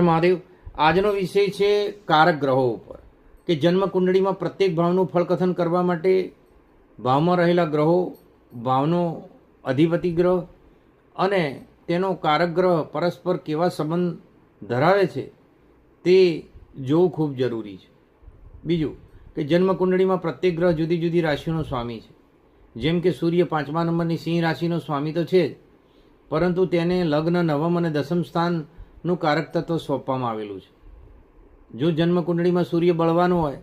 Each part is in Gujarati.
મહાદેવ, આજનો વિષય છે કારક ગ્રહો ઉપર, કે જન્મ કુંડળીમાં પ્રત્યેક ભાવનું ફળકથન કરવા માટે ભાવમાં રહેલા ગ્રહો, ભાવનો અધિપતિ ગ્રહ અને તેનો કારક ગ્રહ પરસ્પર કેવા સંબંધ ધરાવે છે તે જોવું ખૂબ જરૂરી છે. બીજું, કે જન્મ કુંડળીમાં પ્રત્યેક ગ્રહ જુદી જુદી રાશિઓનો સ્વામી છે. જેમ કે સૂર્ય પાંચમા નંબરની સિંહ રાશિનો સ્વામી તો છે જ, પરંતુ તેને લગ્ન, નવમ અને દસમ સ્થાનનું કારક તત્વ સોંપવામાં આવેલું છે. જો જન્મકુંડળીમાં સૂર્ય બળવાનું હોય,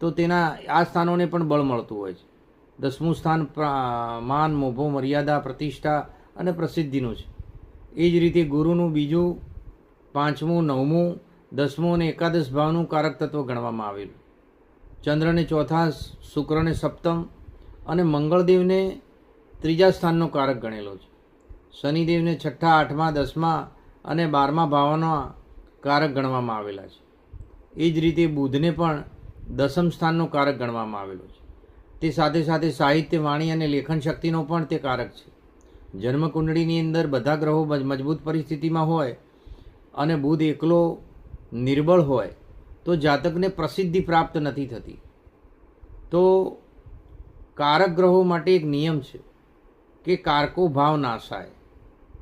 તો તેના આ સ્થાનોને પણ બળ મળતું હોય છે. દસમું સ્થાન માન, મોભો, મર્યાદા, પ્રતિષ્ઠા અને પ્રસિદ્ધિનું છે. એ જ રીતે ગુરુનું બીજું, પાંચમું, નવમું, દસમું અને એકાદશ ભાવનું કારક તત્વ ગણવામાં આવેલું. ચંદ્રને ચોથા, શુક્રને સપ્તમ અને મંગળદેવને ત્રીજા સ્થાનનો કારક ગણેલો છે. શનિદેવને છઠ્ઠા, આઠમા, દસમા અને બારમા ભાવના કારક ગણવામાં આવેલા છે. એ જ રીતે બુધને પણ દસમ સ્થાનનો કારક ગણવામાં આવેલો છે. તે સાથે સાથે સાહિત્ય, વાણી અને લેખન શક્તિનો પણ તે કારક છે. જન્મકુંડળીની અંદર બધા ગ્રહો મજ- મજબૂત પરિસ્થિતિમાં હોય અને બુધ એકલો નિર્બળ હોય તો જાતકને પ્રસિદ્ધિ પ્રાપ્ત નથી થતી. તો કારક ગ્રહો માટે એક નિયમ છે કે કારકો ભાવ નાશાય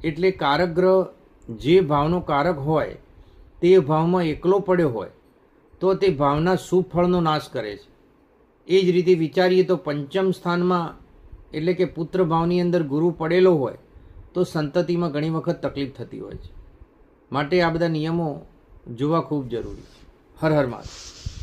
એટલે કારક ગ્રહ જે ભાવનો કારક હોય, તે ભાવમાં એકલો પડ્યો હોય, તો તે ભાવના સુફળનો નાશ કરે છે. એ જ રીતે વિચારીએ તો પંચમ સ્થાનમાં, એટલે કે પુત્ર ભાવની અંદર ગુરુ પડેલો હોય, તો સંતતિમાં ઘણી વખત તકલીફ થતી હોય છે. માટે આ બધા નિયમો જોવા ખૂબ જરૂરી છે. હર હર મહાદેવ.